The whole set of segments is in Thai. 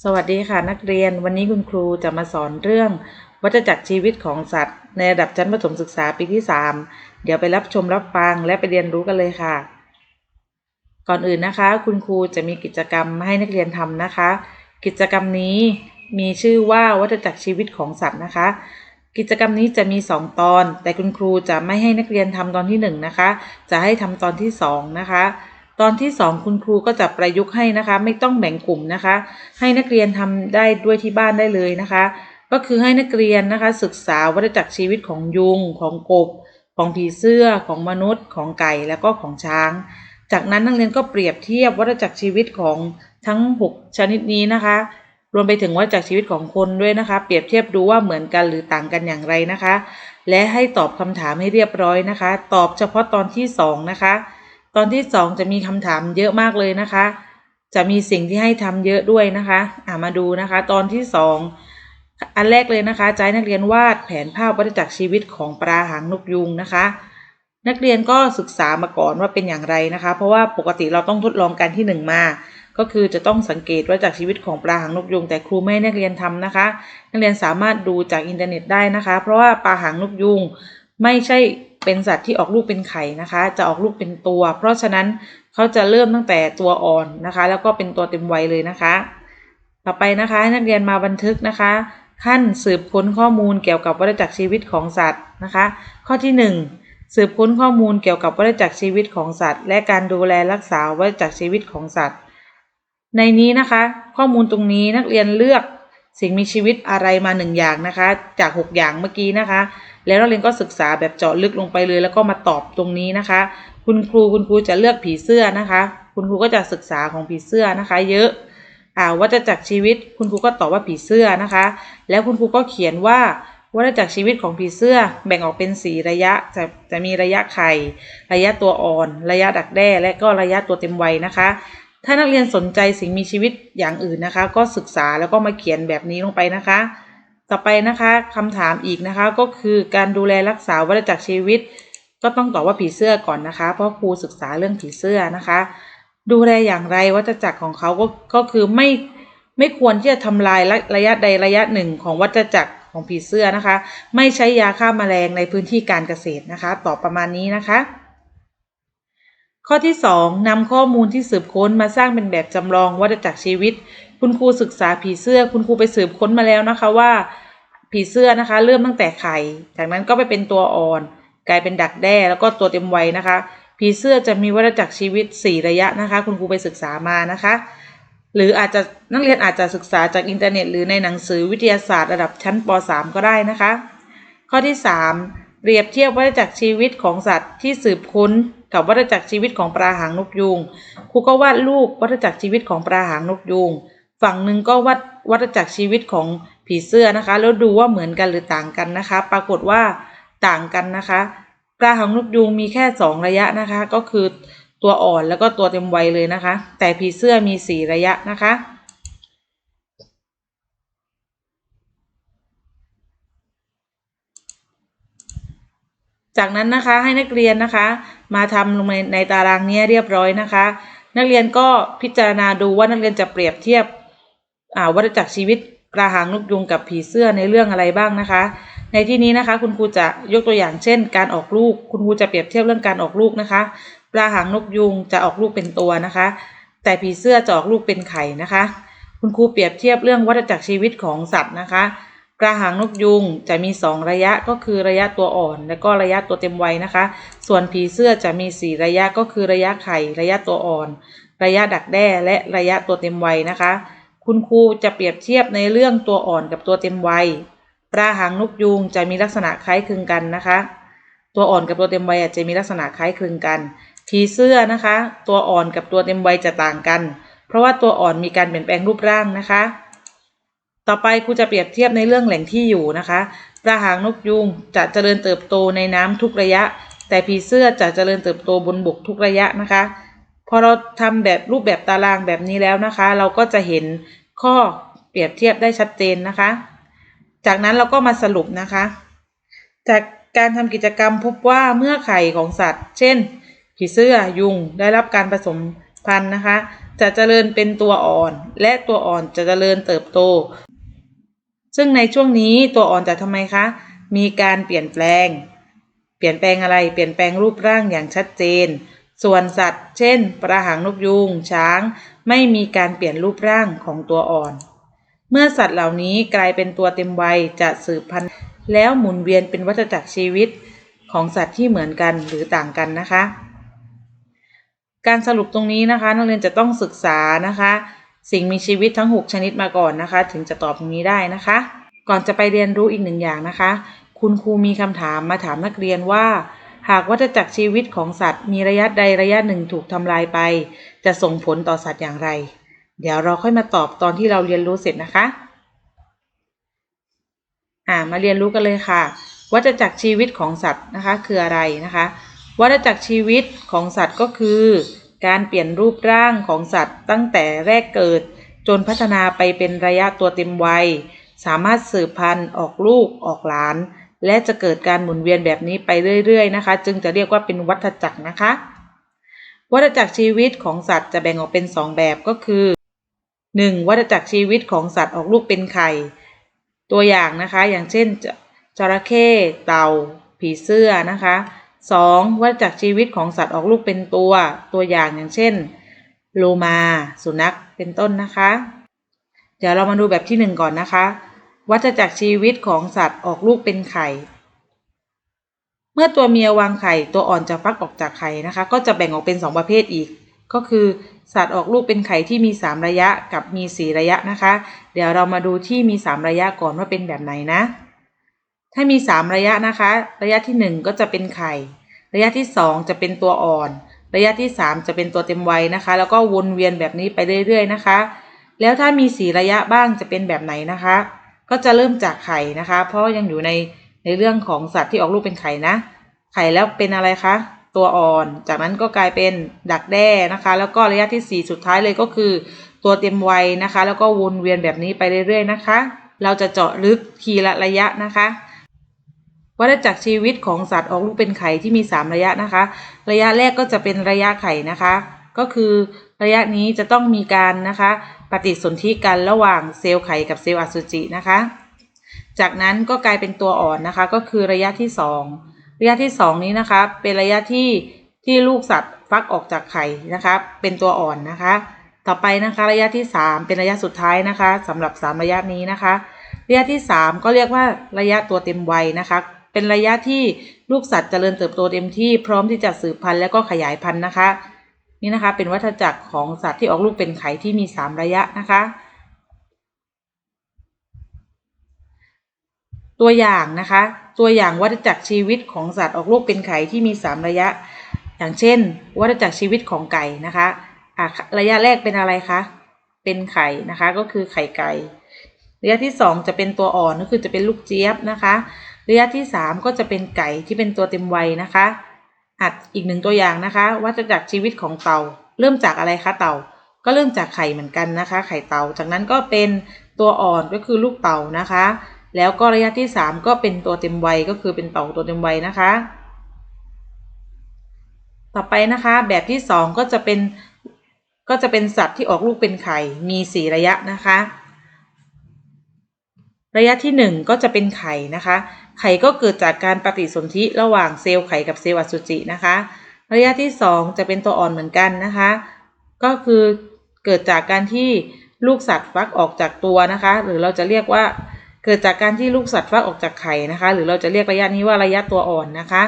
สวัสดีค่ะนักเรียน วันนี้คุณครูจะมาสอนเรื่อง วัฏจักรชีวิตของสัตว์ ในระดับชั้นประถมศึกษาปีที่ 3 เดี๋ยวไปรับชมรับฟังและไปเรียนรู้กันเลยค่ะ ก่อนอื่นนะคะ คุณครูจะมีกิจกรรมให้นักเรียนทำนะคะ กิจกรรมนี้มีชื่อว่าวัฏจักรชีวิตของสัตว์นะคะ กิจกรรมนี้จะมี 2 ตอน แต่คุณครูจะไม่ให้นักเรียนทำตอนที่ 1 นะคะ จะให้ทำตอนที่ 2 นะคะ ตอนที่ 2 คุณครูก็จะประยุกต์ให้นะคะ ไม่ต้องแบ่งกลุ่มนะคะ ให้นักเรียนทำได้ด้วยที่บ้านได้เลยนะคะ ก็คือให้นักเรียนนะคะ ศึกษาวัฏจักรชีวิตของยุง ของกบ ของผีเสื้อของมนุษย์ ของไก่แล้วก็ของช้าง จากนั้นนักเรียนก็เปรียบเทียบวัฏจักรชีวิตของทั้ง 6 ชนิดนี้นะคะ รวมไปถึงวัฏจักรชีวิตของคนด้วยนะคะ เปรียบเทียบดูว่าเหมือนกันหรือต่างกันอย่างไรนะคะ และให้ตอบคำถามให้เรียบร้อยนะคะ ตอบเฉพาะตอนที่ 2 นะคะ ตอนที่2จะมีคำถามเยอะมากเลยนะคะ จะมีสิ่งที่ให้ทำเยอะด้วยนะคะอ่ามาดูนะคะ ตอนที่2อันแรกเลยนะคะจะให้นักเรียนวาดแผนภาพวัฏจักรชีวิตของปลาหางนกยุงนะคะ นักเรียนก็ศึกษามาก่อนว่าเป็นอย่างไรนะคะ เพราะว่าปกติเราต้องทดลองกันที่ 1 มา ก็คือจะต้องสังเกตว่าจากชีวิตของปลาหางนกยุง แต่ครูไม่ให้นักเรียนทำนะคะ นักเรียนสามารถดูจากอินเทอร์เน็ตได้นะคะ เพราะว่าปลาหางนกยุงไม่ใช่ เป็นสัตว์ที่ออกลูกเป็นไข่นะคะ จะออกลูกเป็นตัว เพราะฉะนั้นเขาจะเริ่มตั้งแต่ตัวอ่อนนะคะ แล้วก็เป็นตัวเต็มวัยเลยนะคะ ต่อไปนะคะให้นักเรียนมาบันทึกนะคะ ขั้นสืบค้นข้อมูลเกี่ยวกับวัฏจักรชีวิตของสัตว์นะคะ ข้อที่ 1 สืบค้นข้อมูลเกี่ยวกับวัฏจักรชีวิตของสัตว์ และการดูแลรักษาวัฏจักรชีวิตของสัตว์ ในนี้นะคะ ข้อมูลตรงนี้นักเรียนเลือกสิ่งมีชีวิตอะไรมาหนึ่งอย่างนะคะ จาก 6 อย่างเมื่อกี้นะคะ แล้วนักเรียนก็ศึกษาแบบเจาะลึกลงไปเลย แล้วก็มาตอบตรงนี้นะคะ คุณครูคุณครูจะเลือกผีเสื้อนะคะ คุณครูก็จะศึกษาของผีเสื้อนะคะ เยอะอ่าวัฏจักรชีวิต คุณครูก็ตอบว่าผีเสื้อนะคะ แล้วคุณครูก็เขียนว่าวัฏจักรชีวิตของผีเสื้อแบ่งออกเป็นสีระยะจะจะมีระยะไข่ระยะตัวอ่อน ระยะดักแด้และก็ระยะตัวเต็มวัยนะคะ ถ้านักเรียนสนใจสิ่งมีชีวิตอย่างอื่นนะคะ ก็ศึกษาแล้วก็มาเขียนแบบนี้ลงไปนะคะ ต่อไปนะคะคำถามอีกนะคะก็คือการดูแลรักษาวัฏจักรชีวิต ก็ต้องตอบว่าผีเสื้อก่อนนะคะ เพราะครูศึกษาเรื่องผีเสื้อนะคะ ดูแลอย่างไรวัฏจักรของเขาก็ก็คือไม่ไม่ควรที่จะทำลายระระยะใดระยะหนึ่งของวัฏจักรของผีเสื้อนะคะ ไม่ใช้ยาฆ่าแมลงในพื้นที่การเกษตรนะคะ ตอบประมาณนี้นะคะ ข้อที่ 2นำข้อมูลที่สืบค้นมาสร้างเป็นแบบจำลองวัฏจักรชีวิต คุณครูศึกษาผีเสื้อ คุณครูไปสืบค้นมาแล้วนะคะว่า ผีเสื้อนะคะ เริ่มตั้งแต่ไข่ จากนั้นก็ไปเป็นตัวอ่อน กลายเป็นดักแด้แล้วก็ตัวเต็มวัยนะคะ ผีเสื้อจะมีวัฏจักรชีวิต 4 ระยะนะคะ คุณครูไปศึกษามานะคะ หรืออาจจะนักเรียนอาจจะศึกษาจากอินเทอร์เน็ต หรือในหนังสือวิทยาศาสตร์ระดับชั้นป .3 ก็ได้นะคะ ข้อที่ 3 เปรียบเทียบวัฏจักรชีวิตของสัตว์ที่สืบค้นกับวัฏจักรชีวิตของปลาหางนกยูงครูก็วาดรูปวัฏจักรชีวิตของปลาหางนกยูง ฝั่งหนึ่งก็วาดวัฏจักรชีวิตของผีเสื้อนะคะ แล้วดูว่าเหมือนกันหรือต่างกันนะคะ ปรากฏว่าต่างกันนะคะปลาหางนกยูงมีแค่ 2 ระยะนะคะ ก็คือตัวอ่อนแล้วก็ตัวเต็มวัยเลยนะคะ แต่ผีเสื้อมี 4 ระยะนะคะจากนั้นนะคะให้นักเรียนนะคะ มาทำลงในในตารางนี้เรียบร้อยนะคะ นักเรียนก็พิจารณาดูว่านักเรียนจะเปรียบเทียบ วัฏจักรชีวิตปลาหางนกยุงกับผีเสื้อในเรื่องอะไรบ้างนะคะ ในที่นี้นะคะ คุณครูจะยกตัวอย่างเช่น การออกลูก คุณครูจะเปรียบเทียบเรื่องการออกลูกนะคะปลาหางนกยุงจะออกลูกเป็นตัวนะคะ แต่ผีเสื้อจะออกลูกเป็นไข่นะคะ คุณครูเปรียบเทียบเรื่องวัฏจักรชีวิตของสัตว์นะคะปลาหางนกยุงจะมี 2 ระยะก็คือระยะตัวอ่อน และก็ระยะตัวเต็มวัยนะคะ ส่วนผีเสื้อจะมี 4 ระยะก็คือระยะไข่ ระยะตัวอ่อน ระยะดักแด้และระยะตัวเต็มวัยนะคะ คุณครูจะเปรียบเทียบในเรื่องตัวอ่อนกับตัวเต็มวัยปลาหางนกยูงจะมีลักษณะคล้ายคลึงกันนะคะ ตัวอ่อนกับตัวเต็มวัยจจะมีลักษณะคล้ายคลึงกัน ผีเสื้อนะคะ ตัวอ่อนกับตัวเต็มวัยจะต่างกัน เพราะว่าตัวอ่อนมีการเปลี่ยนแปลงรูปร่างนะคะ ต่อไปครูจะเปรียบเทียบในเรื่องแหล่งที่อยู่นะคะปลาหางนกยูงจะเจริญเติบโตในน้ำทุกระยะ แต่ผีเสื้อจะเจริญเติบโตบนบกทุกระยะนะคะ พอเราทำแบบรูปแบบตารางแบบนี้แล้วนะคะ เราก็จะเห็นข้อเปรียบเทียบได้ชัดเจนนะคะ จากนั้นเราก็มาสรุปนะคะ จากการทำกิจกรรมพบว่าเมื่อไข่ของสัตว์ เช่น ผีเสื้อยุงได้รับการผสมพันธุ์นะคะ จะเจริญเป็นตัวอ่อน และตัวอ่อนจะเจริญเติบโต ซึ่งในช่วงนี้ตัวอ่อนจะทำไมคะ มีการเปลี่ยนแปลง เปลี่ยนแปลงอะไร เปลี่ยนแปลงรูปร่างอย่างชัดเจน ส่วนสัตว์ เช่นปลาหางนกยูงช้าง ไม่มีการเปลี่ยนรูปร่างของตัวอ่อน เมื่อสัตว์เหล่านี้กลายเป็นตัวเต็มวัยจะสืบพันธุ์แล้วหมุนเวียนเป็นวัฏจักรชีวิตของสัตว์ที่เหมือนกันหรือต่างกันนะคะ การสรุปตรงนี้นะคะ นักเรียนจะต้องศึกษานะคะ สิ่งมีชีวิตทั้ง 6 ชนิดมาก่อนนะคะ ถึงจะตอบตรงนี้ได้นะคะ ก่อนจะไปเรียนรู้อีกหนึ่งอย่างนะคะ คุณครูมีคำถามมาถามนักเรียนว่า หากวัฏจักรชีวิตของสัตว์ มีระยะใดระยะหนึ่งถูกทำลายไป จะส่งผลต่อสัตว์อย่างไร เดี๋ยวเราค่อยมาตอบตอนที่เราเรียนรู้เสร็จนะคะ อ่ามาเรียนรู้กันเลยค่ะ วัฏจักรชีวิตของสัตว์นะคะคืออะไรนะคะ วัฏจักรชีวิตของสัตว์ก็คือ การเปลี่ยนรูปร่างของสัตว์ ตั้งแต่แรกเกิด จนพัฒนาไปเป็นระยะตัวเต็มวัย สามารถสืบพันธุ์ออกลูกออกหลาน และจะเกิดการหมุนเวียนแบบนี้ไปเรื่อยๆนะคะ จึงจะเรียกว่าเป็นวัฏจักรนะคะ วัฏจักรชีวิตของสัตว์จะแบ่งออกเป็น 2 แบบก็คือ 1. วัฏจักรชีวิตของสัตว์ออกลูกเป็นไข่ ตัวอย่างนะคะ อย่างเช่นจจระเข้เต่า ผีเสื้อนะคะ 2. วัฏจักรชีวิตของสัตว์ออกลูกเป็นตัว ตัวอย่างอย่างเช่น โลมา สุนัขเป็นต้นนะคะ เดี๋ยวเรามาดูแบบที่ 1 ก่อนนะคะ วัฏจักรชีวิตของสัตว์ออกลูกเป็นไข่ เมื่อตัวเมียวางไข่ตัวอ่อนจะฟักออกจากไข่นะคะ ก็จะแบ่งออกเป็น 2 ประเภทอีก ก็คือสัตว์ออกลูกเป็นไข่ที่มี 3 ระยะกับมี 4 ระยะนะคะ เดี๋ยวเรามาดูที่มี 3 ระยะก่อนว่าเป็นแบบไหนนะ ถ้ามี 3 ระยะนะคะ ระยะที่ 1 ก็จะเป็นไข่ ระยะที่ 2 จะเป็นตัวอ่อน ระยะที่ 3 จะเป็นตัวเต็มวัยนะคะ แล้วก็วนเวียนแบบนี้ไปเรื่อยๆนะคะ แล้วถ้ามี 4 ระยะบ้างจะเป็นแบบไหนนะคะ ก็จะเริ่มจากไข่นะคะ เพราะยังอยู่ในในเรื่องของสัตว์ที่ออกลูกเป็นไข่นะ ไข่แล้วเป็นอะไรคะ ตัวอ่อน จากนั้นก็กลายเป็นดักแด้นะคะ แล้วก็ระยะที่ 4 สุดท้ายเลยก็คือ ตัวเต็มวัยนะคะ แล้วก็วนเวียนแบบนี้ไปเรื่อยๆนะคะ เราจะเจาะลึกทีละระยะนะคะวัฏจักรชีวิตของสัตว์ออกลูกเป็นไข่ที่มี 3 ระยะนะคะ ระยะแรกก็จะเป็นระยะไข่นะคะ ก็คือระยะนี้จะต้องมีการนะคะ ปฏิสนธิกันระหว่างเซลล์ไข่กับเซลล์อสุจินะคะ จากนั้นก็กลายเป็นตัวอ่อนนะคะ ก็คือระยะที่ 2 ระยะที่ 2 นี้นะคะ เป็นระยะที่ที่ลูกสัตว์ฟักออกจากไข่นะคะ เป็นตัวอ่อนนะคะ ต่อไปนะคะระยะที่ 3 เป็นระยะสุดท้ายนะคะสำหรับ 3 ระยะนี้นะคะ ระยะที่ 3 ก็เรียกว่าระยะตัวเต็มวัยนะคะเป็นระยะที่ลูกสัตว์เจริญเติบโตเต็มที่พร้อมที่จะสืบพันธุ์และก็ขยายพันธุ์นะคะ นี่นะคะ เป็นวัฏจักรของสัตว์ที่ออกลูกเป็นไข่ที่มี3ระยะนะคะ ตัวอย่างนะคะ ตัวอย่างวัฏจักรชีวิตของสัตว์ออกลูกเป็นไข่ที่มี3ระยะ อย่างเช่น วัฏจักรชีวิตของไก่นะคะะระยะแรกเป็นอะไรคะเป็นไข่นะคะ ก็คือไข่ไก่ระยะที่ 2 จะเป็นตัวอ่อนก็คือจะเป็นลูกเจี๊ยบนะคะ ระยะที่ 3 ก็จะเป็นไก่ที่เป็นตัวเต็มวัยนะคะ อัดอีกหนึ่งตัวอย่างนะคะ วัฏจักรชีวิตของเต่า เริ่มจากอะไรคะเต่า ก็เริ่มจากไข่เหมือนกันนะคะ ไข่เต่า จากนั้นก็เป็นตัวอ่อนก็คือลูกเต่านะคะ แล้วก็ระยะที่ 3 ก็เป็นตัวเต็มวัยก็คือเป็นเต่าตัวเต็มวัยนะคะ ต่อไปนะคะ แบบที่ 2 ก็จะเป็นก็จะเป็นสัตว์ที่ออกลูกเป็นไข่ มี4ระยะนะคะ ระยะที่ 1 ก็จะเป็นไข่นะคะ ไข่ก็เกิดจากการปฏิสนธิระหว่างเซลล์ไข่กับเซลล์อสุจินะคะ ระยะที่ 2 จะเป็นตัวอ่อนเหมือนกันนะคะ ก็คือเกิดจากการที่ลูกสัตว์ฟักออกจากตัวนะคะ หรือเราจะเรียกว่าเกิดจากการที่ลูกสัตว์ฟักออกจากไข่นะคะ หรือเราจะเรียกระยะนี้ว่าระยะตัวอ่อนนะคะ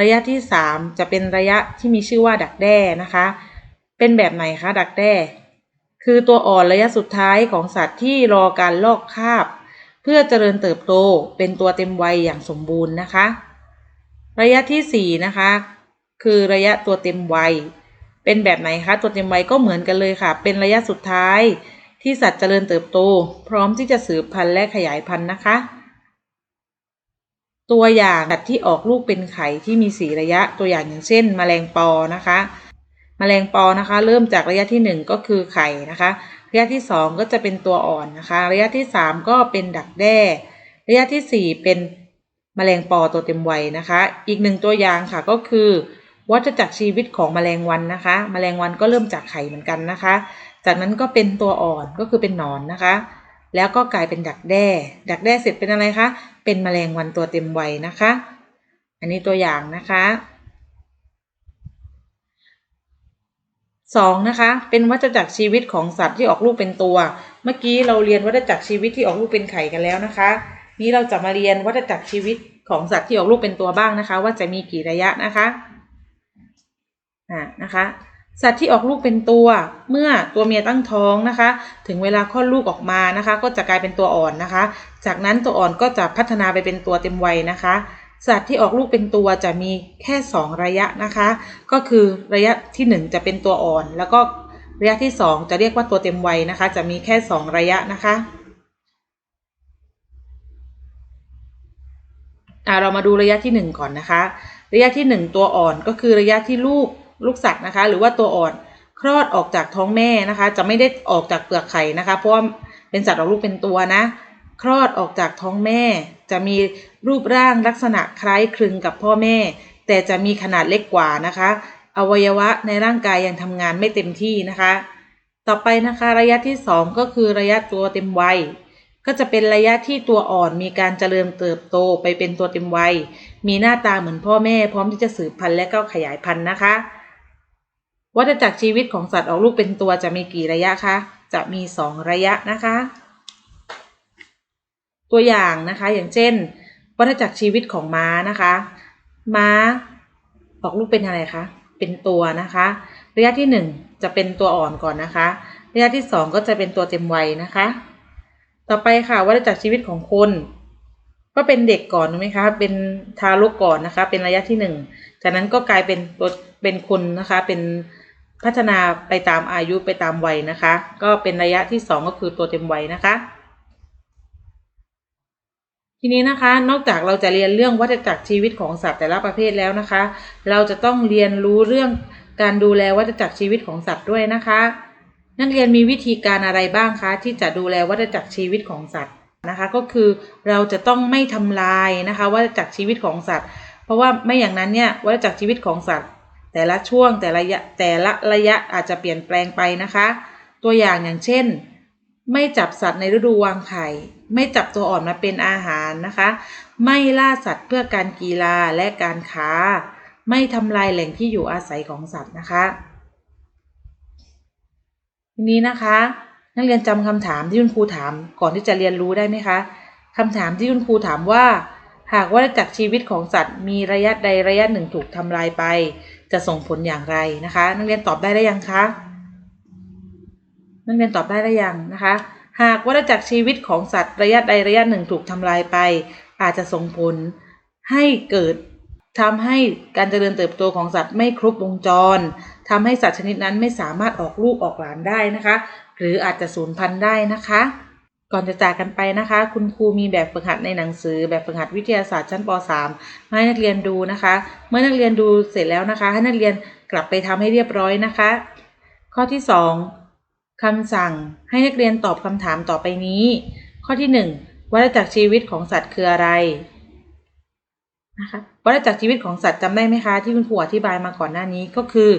ระยะที่ 3 จะเป็นระยะที่มีชื่อว่าดักแด้นะคะ เป็นแบบไหนคะดักแด้ คือตัวอ่อนระยะสุดท้ายของสัตว์ที่รอการลอกคราบ พื่อเจริญเติบโตเป็นตัวเต็มวัยอย่างสมบูรณ์นะคะ ระยะที่ 4 นะคะ คือระยะตัวเต็มวัย เป็นแบบไหนคะ ตัวเต็มวัยก็เหมือนกันเลยค่ะ เป็นระยะสุดท้ายที่สัตว์เจริญเติบโต พร้อมที่จะสืบพันธุ์และขยายพันธุ์นะคะ ตัวอย่างสัตว์ที่ออกลูกเป็นไข่ที่มี4ระยะตัวอย่างอย่างเช่นแมลงปอนะคะแมลงปอนะคะ เริ่มจากระยะที่ 1 ก็คือไข่นะคะ ระยะที่ 2 ก็จะเป็นตัวอ่อนนะคะ ระยะที่ 3 ก็เป็นดักแด้ ระยะที่ 4 เป็นแมลงปอตัวเต็มวัยนะคะ อีกหนึ่งตัวอย่างค่ะก็คือวัฏจักรชีวิตของแมลงวันนะคะแมลงวันก็เริ่มจากไข่เหมือนกันนะคะ จากนั้นก็เป็นตัวอ่อนก็คือเป็นหนอนนะคะ แล้วก็กลายเป็นดักแด้ ดักแด้เสร็จเป็นอะไรคะ เป็นแมลงวันตัวเต็มวัยนะคะ อันนี้ตัวอย่างนะคะ สองนะคะ เป็นวัฏจักรชีวิตของสัตว์ที่ออกลูกเป็นตัว เมื่อกี้เราเรียนวัฏจักรชีวิตที่ออกลูกเป็นไข่กันแล้วนะคะ นี้เราจะมาเรียนวัฏจักรชีวิตของสัตว์ที่ออกลูกเป็นตัวบ้างนะคะ ว่าจะมีกี่ระยะนะคะอ่านะคะ สัตว์ที่ออกลูกเป็นตัว เมื่อตัวเมียตั้งท้องนะคะ ถึงเวลาคลอดลูกออกมานะคะ ก็จะกลายเป็นตัวอ่อนนะคะ จากนั้นตัวอ่อนก็จะพัฒนาไปเป็นตัวเต็มวัยนะคะ สัตว์ที่ออกลูกเป็นตัวจะมีแค่ 2 ระยะนะคะ ก็คือระยะที่ 1 จะเป็นตัวอ่อน แล้วก็ระยะที่ 2 จะเรียกว่าตัวเต็มวัยนะคะ จะมีแค่ 2 ระยะนะคะอ่าเรามาดูระยะที่ 1 ก่อนนะคะ ระยะที่ 1 ตัวอ่อนก็คือระยะที่ลูกลูกสัตว์นะคะ หรือว่าตัวอ่อนคลอดออกจากท้องแม่นะคะ จะไม่ได้ออกจากเปลือกไข่นะคะ เพราะว่าเป็นสัตว์ออกลูกเป็นตัวนะ คลอดออกจากท้องแม่ จะมี รูปร่างลักษณะคล้ายคลึงกับพ่อแม่ แต่จะมีขนาดเล็กกว่านะคะ อวัยวะในร่างกายยังทำงานไม่เต็มที่นะคะ ต่อไปนะคะระยะที่ 2 ก็คือระยะตัวเต็มวัยก็จะเป็นระยะที่ตัวอ่อนมีการเจริญเติบโตไปเป็นตัวเต็มวัย มีหน้าตาเหมือนพ่อแม่พร้อมที่จะสืบพันธุ์และก็ขยายพันธุ์นะคะ วัฏจักรชีวิตของสัตว์ออกลูกเป็นตัวจะมีกี่ระยะคะ จะมี 2 ระยะนะคะ ตัวอย่างนะคะอย่างเช่น วัฏจักรชีวิตของม้านะคะ ม้าออกลูกเป็นอะไรคะ เป็นตัวนะคะ ระยะที่ 1 จะเป็นตัวอ่อนก่อนนะคะ ระยะที่ 2 ก็จะเป็นตัวเต็มวัยนะคะ ต่อไปค่ะวัฏจักรชีวิตของคนก็เป็นเด็กก่อนถูกไหมคะ เป็นทารกก่อนนะคะ เป็นระยะที่ 1 จากนั้นก็กลายเป็นตัวเป็นคนนะคะ เป็นพัฒนาไปตามอายุไปตามวัยนะคะ ก็เป็นระยะที่ 2 ก็คือตัวเต็มวัยนะคะ ทีนี้นะคะ นอกจากเราจะเรียนเรื่องวัฏจักรชีวิตของสัตว์แต่ละประเภทแล้วนะคะ เราจะต้องเรียนรู้เรื่องการดูแลวัฏจักรชีวิตของสัตว์ด้วยนะคะ นักเรียนมีวิธีการอะไรบ้างคะที่จะดูแลวัฏจักรชีวิตของสัตว์นะคะก็คือเราจะต้องไม่ทำลายนะคะวัฏจักรชีวิตของสัตว์ เพราะว่าไม่อย่างนั้นเนี่ยวัฏจักรชีวิตของสัตว์ แต่ละช่วงแต่ละระยะแต่ละระยะอาจจะเปลี่ยนแปลงไปนะคะ ตัวอย่างอย่างเช่น ไม่จับสัตว์ในฤดูวางไข่ ไม่จับตัวอ่อนมาเป็นอาหารนะคะ ไม่ล่าสัตว์เพื่อการกีฬาและการค้า ไม่ทำลายแหล่งที่อยู่อาศัยของสัตว์นะคะทีนี้นะคะ นักเรียนจำคำถามที่คุณครูถามก่อนที่จะเรียนรู้ได้ไหมคะคำถามที่คุณครูถามว่า หากวัฏจักรชีวิตของสัตว์ มีระยะใดระยะหนึ่งถูกทำลายไป จะส่งผลอย่างไรนะคะ นักเรียนตอบได้ได้ยังคะ นักเรียนตอบได้หรือยังนะคะ หากวัฏจักรชีวิตของสัตว์ระยะใดระยะหนึ่งถูกทำลายไป อาจจะส่งผลให้เกิดทำให้การเจริญเติบโตของสัตว์ไม่ครบวงจรทำให้สัตว์ชนิดนั้นไม่สามารถออกลูกออกหลานได้นะคะ หรืออาจจะสูญพันธุ์ได้นะคะ ก่อนจะจากกันไปนะคะ คุณครูมีแบบฝึกหัดในหนังสือ แบบฝึกหัดวิทยาศาสตร์ชั้นป .3 มให้นักเรียนดูนะคะ เมื่อนักเรียนดูเสร็จแล้วนะคะ ให้นักเรียนกลับไปทำให้เรียบร้อยนะคะ ข้อที่ 2 คำสั่งให้นักเรียนตอบคำถามต่อไปนี้ ข้อที่ 1วัฏจักรชีวิตของสัตว์คืออะไรนะคะวัฏจักรชีวิตของสัตว์จำได้ไหมคะ ที่คุณครูอธิบายมาก่อนหน้านี้ก็คือ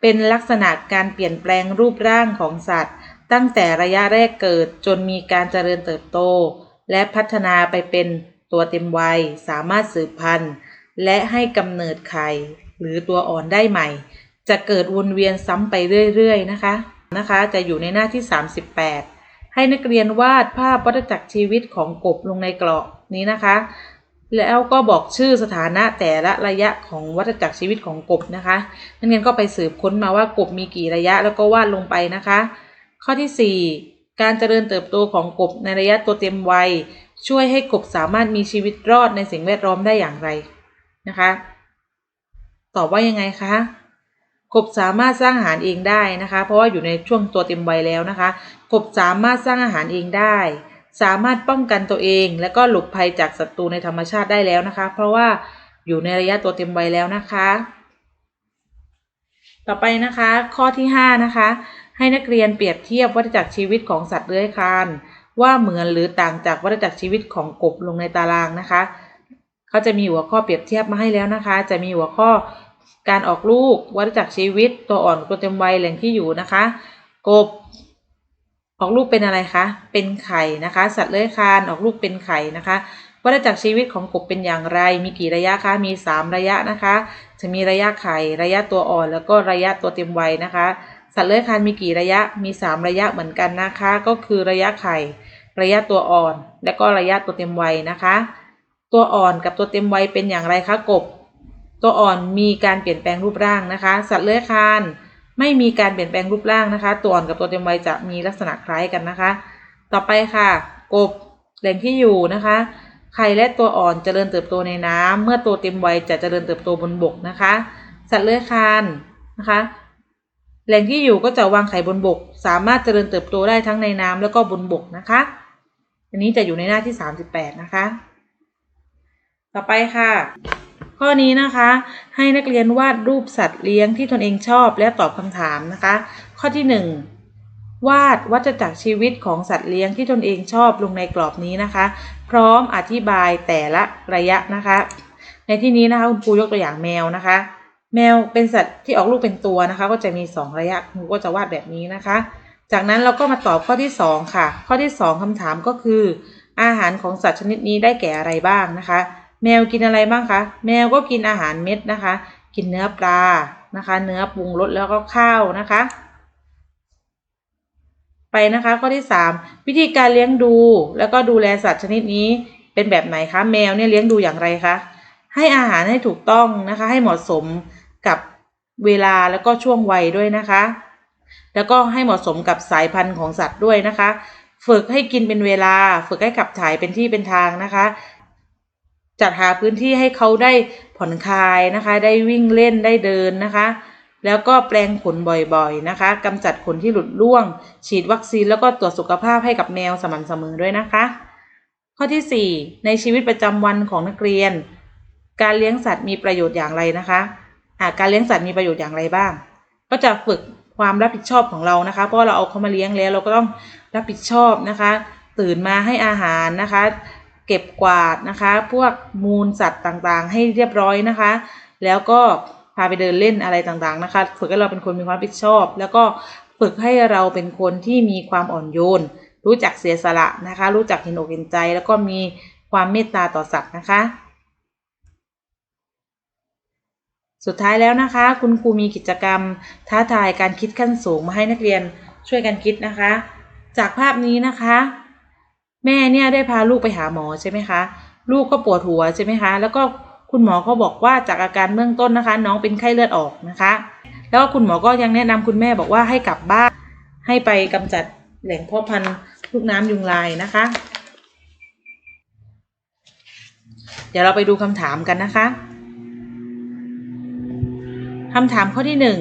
เป็นลักษณะการเปลี่ยนแปลงรูปร่างของสัตว์ ตั้งแต่ระยะแรกเกิดจนมีการเจริญเติบโต และพัฒนาไปเป็นตัวเต็มวัย สามารถสืบพันธุ์ และให้กำเนิดไข่หรือตัวอ่อนได้ใหม่ จะเกิดวนเวียนซ้ำไปเรื่อยๆนะคะ นะคะจะอยู่ในหน้าที่ 38 ให้นักเรียนวาดภาพวัฏจักรชีวิตของกบลงในกรอบนี้นะคะ แล้วก็บอกชื่อสถานะแต่ละระยะของวัฏจักรชีวิตของกบนะคะนักเรียนก็ไปสืบค้นมาว่ากบมีกี่ระยะแล้วก็วาดลงไปนะคะ ข้อที่ 4 การเจริญเติบโตของกบในระยะตัวเต็มวัย ช่วยให้กบสามารถมีชีวิตรอดในสิ่งแวดล้อมได้อย่างไรนะคะ ตอบว่ายังไงคะ กบสามารถสร้างอาหารเองได้นะคะ เพราะว่าอยู่ในช่วงตัวเต็มวัยแล้วนะคะ กบสามารถสร้างอาหารเองได้ สามารถป้องกันตัวเอง และก็หลบภัยจากศัตรูในธรรมชาติได้แล้วนะคะ เพราะว่าอยู่ในระยะตัวเต็มวัยแล้วนะคะ ต่อไปนะคะ ข้อที่ 5 นะคะ ให้นักเรียนเปรียบเทียบวัฏจักรชีวิตของสัตว์เลื้อยคลานว่าเหมือนหรือต่างจากวัฏจักรชีวิตของกบลงในตารางนะคะเขาจะมีหัวข้อเปรียบเทียบมาให้แล้วนะคะ จะมีหัวข้อ การออกลูกวัฏจักรชีวิต ตัวอ่อนตัวเต็มวัยแหล่งที่อยู่นะคะ กบ ออกลูกเป็นอะไรคะ เป็นไข่นะคะ สัตว์เลื้อยคลานออกลูกเป็นไข่นะคะวัฏจักรชีวิตของกบเป็นอย่างไร มีกี่ระยะคะ มี 3 ระยะนะคะ จะมีระยะไข่ ระยะตัวอ่อน แล้วก็ระยะตัวเต็มวัยนะคะ สัตว์เลื้อยคลานมีกี่ระยะ มี 3 ระยะเหมือนกันนะคะ ก็คือระยะไข่ ระยะตัวอ่อน และก็ระยะตัวเต็มวัยนะคะ ตัวอ่อนกับตัวเต็มวัยเป็นอย่างไรคะกบ ตัวอ่อนมีการเปลี่ยนแปลงรูปร่างนะคะ สัตว์เลื้อยคลานไม่มีการเปลี่ยนแปลงรูปร่างนะคะ ตัวอ่อนกับตัวเต็มวัยจะมีลักษณะคล้ายกันนะคะ ต่อไปค่ะ กบแหล่งที่อยู่นะคะ ไข่และตัวอ่อนเจริญเติบโตในน้ำเมื่อตัวเต็มวัยจะเจริญเติบโตบนบกนะคะ สัตว์เลื้อยคลานนะคะ แหล่งที่อยู่ก็จะวางไข่บนบก สามารถเจริญเติบโตได้ทั้งในน้ำแล้วก็บนบกนะคะ อันนี้จะอยู่ในหน้าที่ 38 นะคะ ต่อไปค่ะ ข้อนี้นะคะ ให้นักเรียนวาดรูปสัตว์เลี้ยงที่ตนเองชอบและตอบคำถามนะคะ ข้อที่ 1 วาดวัฏจักรชีวิตของสัตว์เลี้ยงที่ตนเองชอบลงในกรอบนี้นะคะ พร้อมอธิบายแต่ละระยะนะคะ ในที่นี้นะคะคุณครูยกตัวอย่างแมวนะคะ แมวเป็นสัตว์ที่ออกลูกเป็นตัวนะคะ ก็จะมี 2 ระยะครูก็จะวาดแบบนี้นะคะ จากนั้นเราก็มาตอบข้อที่ 2 ค่ะ ข้อที่ 2คำถามก็คือ อาหารของสัตว์ชนิดนี้ได้แก่อะไรบ้างนะคะ แมวกินอะไรบ้างคะ แมวก็กินอาหารเม็ดนะคะ กินเนื้อปลานะคะ เนื้อปรุงรสแล้วก็ข้าวนะคะ ไปนะคะข้อที่ 3 วิธีการเลี้ยงดู แล้วก็ดูแลสัตว์ชนิดนี้เป็นแบบไหนคะ แมวเนี่ยเลี้ยงดูอย่างไรคะให้อาหารให้ถูกต้องนะคะ ให้เหมาะสมกับเวลาแล้วก็ช่วงวัยด้วยนะคะ แล้วก็ให้เหมาะสมกับสายพันธุ์ของสัตว์ด้วยนะคะ ฝึกให้กินเป็นเวลา ฝึกให้ขับถ่ายเป็นที่เป็นทางนะคะ จัดหาพื้นที่ให้เขาได้ผ่อนคลายนะคะ ได้วิ่งเล่นได้เดินนะคะ แล้วก็แปลงขนบ่อยๆนะคะกำจัดขนที่หลุดร่วง ฉีดวัคซีนแล้วก็ตรวจสุขภาพให้กับแมวสม่ำเสมอด้วยนะคะ ข้อที่ 4 ในชีวิตประจำวันของนักเรียน การเลี้ยงสัตว์มีประโยชน์อย่างไรนะคะอาการเลี้ยงสัตว์มีประโยชน์อย่างไรบ้าง ก็จะฝึกความรับผิดชอบของเรานะคะ เพราะเราเอาเขามาเลี้ยงแล้วเราก็ต้องรับผิดชอบนะคะ ตื่นมาให้อาหารนะคะ เก็บกวาดนะคะ พวกมูลสัตว์ต่างๆ ให้เรียบร้อยนะคะ แล้วก็พาไปเดินเล่นอะไรต่างๆนะคะฝึกให้เราเป็นคนมีความรับผิดชอบ แล้วก็ฝึกให้เราเป็นคนที่มีความอ่อนโยน รู้จักเสียสละนะคะ รู้จักเห็นอกเห็นใจ แล้วก็มีความเมตตาต่อสัตว์นะคะ สุดท้ายแล้วนะคะ คุณครูมีกิจกรรมท้าทายการคิดขั้นสูงมาให้นักเรียนช่วยกันคิดนะคะ จากภาพนี้นะคะ แม่เนี่ยได้พาลูกไปหาหมอใช่ไหมคะ ลูกก็ปวดหัวใช่ไหมคะ แล้วก็คุณหมอเขาบอกว่าจากอาการเบื้องต้นนะคะ น้องเป็นไข้เลือดออกนะคะ แล้วก็คุณหมอก็ยังแนะนำคุณแม่บอกว่าให้กลับบ้านให้ไปกำจัดแหล่งเพาะพันธุ์ลูกน้ำยุงลายนะคะ เดี๋ยวเราไปดูคำถามกันนะคะคำถามข้อที่หนึ่ง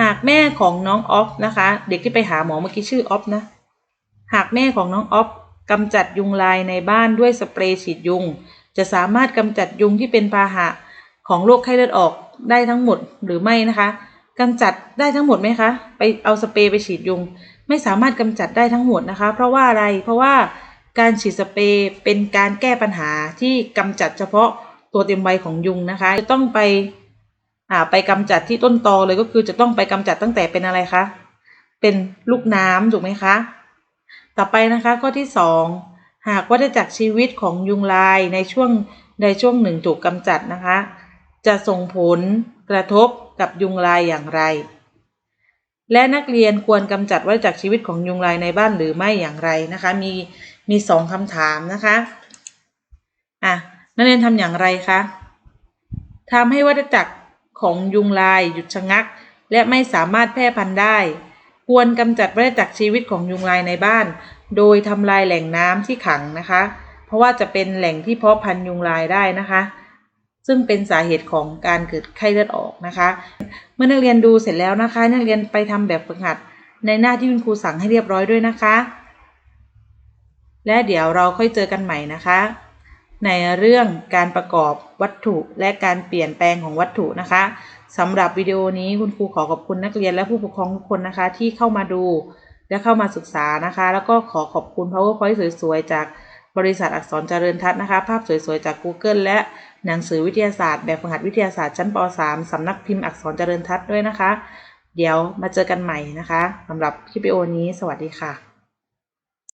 หากแม่ของน้องออฟนะคะ เด็กที่ไปหาหมอเมื่อกี้ชื่อออฟนะ หากแม่ของน้องออฟ กำจัดยุงลายในบ้านด้วยสเปรย์ฉีดยุง จะสามารถกำจัดยุงที่เป็นพาหะของโรคไข้เลือดออกได้ทั้งหมดหรือไม่นะคะกำจัดได้ทั้งหมดไหมคะ ไปเอาสเปรย์ไปฉีดยุง ไม่สามารถกำจัดได้ทั้งหมดนะคะ เพราะว่าอะไรเพราะว่าการฉีดสเปรย์เป็นการแก้ปัญหาที่กำจัดเฉพาะตัวเต็มวัยของยุงนะคะ จะต้องไปอ่าไปกำจัดที่ต้นตอเลยก็คือจะต้องไปกำจัดตั้งแต่เป็นอะไรคะ เป็นลูกน้ำถูกไหมคะ ต่อไปนะคะข้อที่สองหากวัฏจักรชีวิตของยุงลายในช่วงในช่วงหนึ่งถูกกำจัดนะคะ จะส่งผลกระทบกับยุงลายอย่างไร และนักเรียนควรกำจัดวัฏจักรชีวิตของยุงลายในบ้านหรือไม่อย่างไรนะคะ มีมีสองคำถามนะคะอะนักเรียนทำอย่างไรคะทำให้วัฏจักรของยุงลายหยุดชะงัก และไม่สามารถแพร่พันธุ์ได้ ควรกำจัดวัฏจักรชีวิตของยุงลายในบ้าน โดยทำลายแหล่งน้ำที่ขังนะคะ เพราะว่าจะเป็นแหล่งที่เพาะพันธุ์ยุงลายได้นะคะ ซึ่งเป็นสาเหตุของการเกิดไข้เลือดออกนะคะ เมื่อนักเรียนดูเสร็จแล้วนะคะ นักเรียนไปทำแบบฝึกหัด ในหน้าที่คุณครูสั่งให้เรียบร้อยด้วยนะคะ และเดี๋ยวเราค่อยเจอกันใหม่นะคะ ในเรื่องการประกอบวัตถุและการเปลี่ยนแปลงของวัตถุนะคะ สำหรับวิดีโอนี้คุณครูขอขอบคุณนักเรียนและผู้ปกครองทุกคนนะคะ ที่เข้ามาดูและเข้ามาศึกษานะคะ แล้วก็ขอขอบคุณ powerpoint สวยๆ จากบริษัทอักษรเจริญทัศน์นะคะ ภาพสวยๆ จาก Google และหนังสือวิทยาศาสตร์ แบบฝึกหัดวิทยาศาสตร์ชั้นป .3 สำนักพิมพ์อักษรเจริญทัศน์ด้วยนะคะ เดี๋ยวมาเจอกันใหม่นะคะสำหรับคลิปวิดีโอนี้ สวัสดีค่ะ